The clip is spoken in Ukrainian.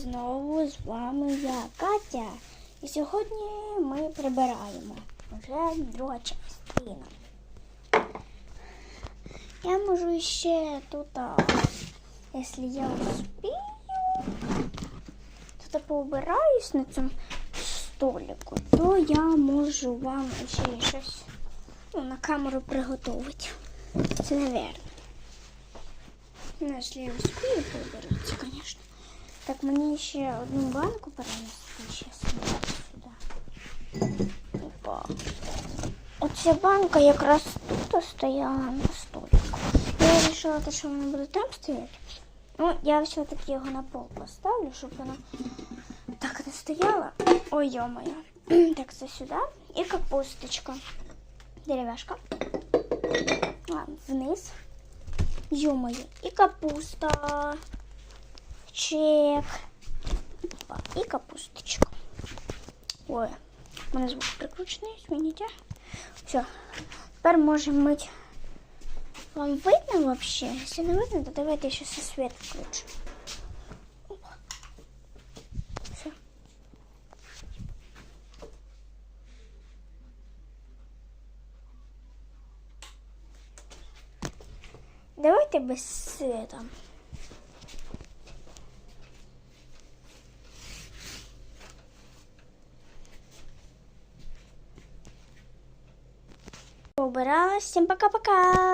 знову з вами я, Катя. І сьогодні ми прибираємо. Вже друга частина. Я можу ще тут, якщо я успію, тут поубираюсь на цьому столику, то я можу вам ще щось ну, на камеру приготувати. Це неверно. Ну, если я успею поубираться, конечно. Так, мне еще одну банку перенести сейчас сюда. Опа. Оця банка якраз тут стояла на столику. Я вирішила, що вона буде там стояти. Ну, я все-таки його на пол поставлю, щоб вона так не стояла. Ой, ё-моё. Так, це сюди. І капусточка. Деревяшка. Ладно, вниз. Ё-моё. И капуста. Опа, И капусточка. Ой, у мене звук прикручений, змініть. Все. Тепер можемо мити. Вам видно вообще? Если не видно, то давайте я сейчас свет включу. Все. Давайте без света. Убиралась. Всем пока-пока.